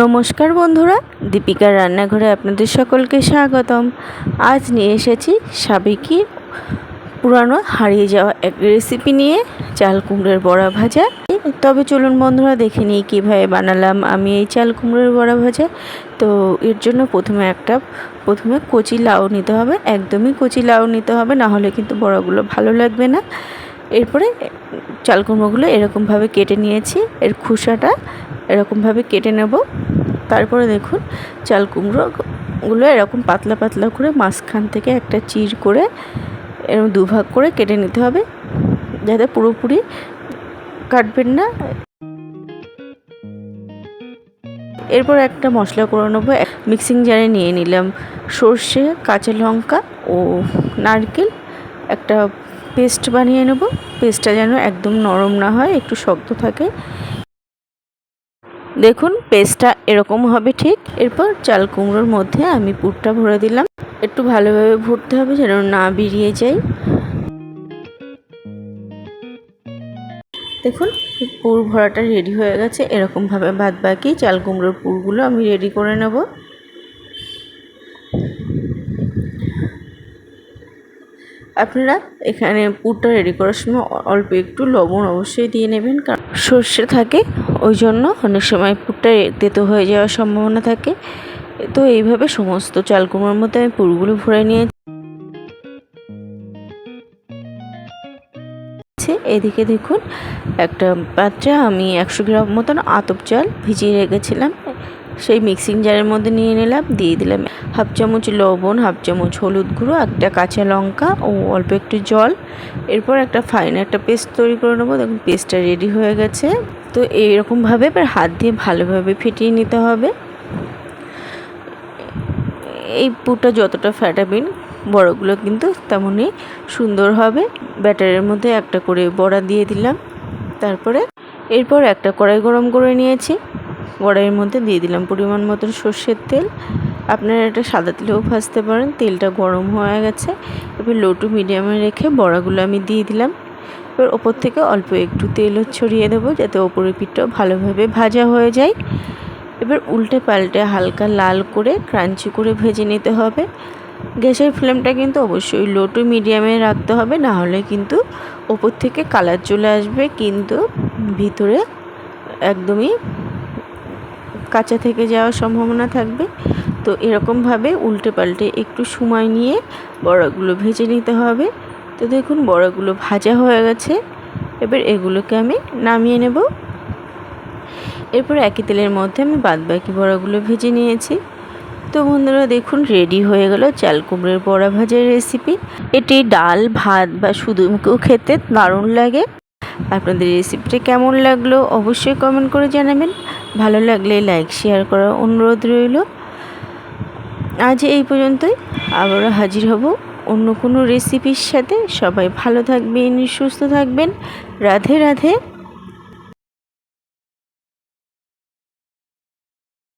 নমস্কার বন্ধুরা, দীপিকার রান্নাঘরে আপনাদের সকলকে স্বাগতম। আজ নিয়ে এসেছি সাবেকি পুরানো হারিয়ে যাওয়া এক রেসিপি নিয়ে, চাল কুমড়োর বড়া ভাজা। তবে চলুন বন্ধুরা, দেখে নিই কীভাবে বানালাম আমি এই চাল কুমড়োর বড়া ভাজা। তো এর জন্য প্রথমে একটা, প্রথমে কচি লাউ নিতে হবে, একদমই কচি লাউ নিতে হবে, না হলে কিন্তু বড়াগুলো ভালো লাগবে না। এরপরে চাল কুমড়োগুলো এরকমভাবে কেটে নিয়েছি। এর খোসাটা এরকমভাবে কেটে নেব। তারপরে দেখুন চাল কুমড়োগুলো এরকম পাতলা পাতলা করে মাঝখান থেকে একটা চির করে এরকম দুভাগ করে কেটে নিতে হবে, যাতে পুরোপুরি কাটবেন না। এরপর একটা মশলা করে নেব মিক্সিং জারে নিয়ে নিলাম সর্ষে, কাঁচা লঙ্কা ও নারকেল, একটা পেস্ট বানিয়ে নেব। পেস্টটা যেন একদম নরম না হয়, একটু শক্ত থাকে। দেখুন, পেস্টটা এরকম হবে ঠিক। এরপর চাল কুমড়োর মধ্যে আমি পুরটা ভরে দিলাম। একটু ভালোভাবে ভরতে হবে যেন না বেরিয়ে যায়। দেখুন, পুর ভরাটা রেডি হয়ে গেছে। এরকমভাবে বাদ বাকি চাল কুমড়োর পুরগুলো আমি রেডি করে নেব। আপনারা এখানে পুরটা রেডি করার সময় অল্প একটু লবণ অবশ্যই দিয়ে নেবেন, কারণ সর্ষে থাকে ওই জন্য অনেক সময় পুরটা তেতো হয়ে যাওয়ার সম্ভাবনা থাকে। তো এইভাবে সমস্ত চাল কুমড়োর মধ্যে আমি পুরগুলো ভরে নিয়েছি। এদিকে দেখুন, একটা পাত্রে আমি একশো গ্রাম মতন আতপ চাল ভিজিয়ে রেখেছিলাম। সেই মিক্সিং জারের মধ্যে নিয়ে নিলাম, দিয়ে দিলাম হাফ চামচ লবণ, হাফ চামচ হলুদ গুঁড়ো, একটা কাঁচা লঙ্কা ও অল্প একটু জল। এরপর একটা ফাইন একটা পেস্ট তৈরি করে নেব। দেখুন পেস্টটা রেডি হয়ে গেছে। তো এইরকমভাবে এবার হাত দিয়ে ভালোভাবে ফেটিয়ে নিতে হবে। এই পুরটা যতটা ফ্যাটাবেন বড়গুলো কিন্তু তেমনই সুন্দর হবে। ব্যাটারের মধ্যে একটা করে বড়া দিয়ে দিলাম। তারপরে এরপর একটা কড়াই গরম করে নিয়েছি। কড়াইয়ের মধ্যে দিয়ে দিলাম পরিমাণ মতন সর্ষের তেল। আপনারা এটা সাদা তেলেও ভাজতে পারেন, তেলটা গরম হয়ে গেছে। এবার লো টু মিডিয়ামে রেখে বড়াগুলো আমি দিয়ে দিলাম। এবার ওপর থেকে অল্প একটু তেলও ছড়িয়ে দেবো যাতে ওপরের পিঠটাও ভালোভাবে ভাজা হয়ে যায়। এবার উল্টে পাল্টে হালকা লাল করে ক্রাঞ্চি করে ভেজে নিতে হবে। গ্যাসের ফ্লেমটা কিন্তু অবশ্যই লো টু মিডিয়ামে রাখতে হবে, না হলে কিন্তু ওপর থেকে কালার চলে আসবে, কিন্তু ভিতরে একদমই কাঁচা থেকে যাওয়ার সম্ভাবনা থাকবে। তো এরকমভাবে উল্টে পাল্টে একটু সময় নিয়ে বড়াগুলো ভেজে নিতে হবে। তো দেখুন, বড়াগুলো ভাজা হয়ে গেছে। এবার এগুলোকে আমি নামিয়ে নেব। এরপর একই তেলের মধ্যে আমি বাদবাকি বড়াগুলো ভেজে নিয়েছি। তো বন্ধুরা, দেখুন, রেডি হয়ে গেল চাল কুমড়োর বড়া ভাজার রেসিপি। এটি ডাল, ভাত বা শুধু খেতে দারুণ লাগে। আপনাদের রেসিপিটি কেমন লাগল অবশ্যই কমেন্ট করে জানাবেন। ভালো লাগলে লাইক শেয়ার করার অনুরোধ রইল। আজ এই পর্যন্তই, আবারও হাজির হব অন্য কোনো রেসিপির সাথে। সবাই ভালো থাকবেন, সুস্থ থাকবেন। রাধে রাধে।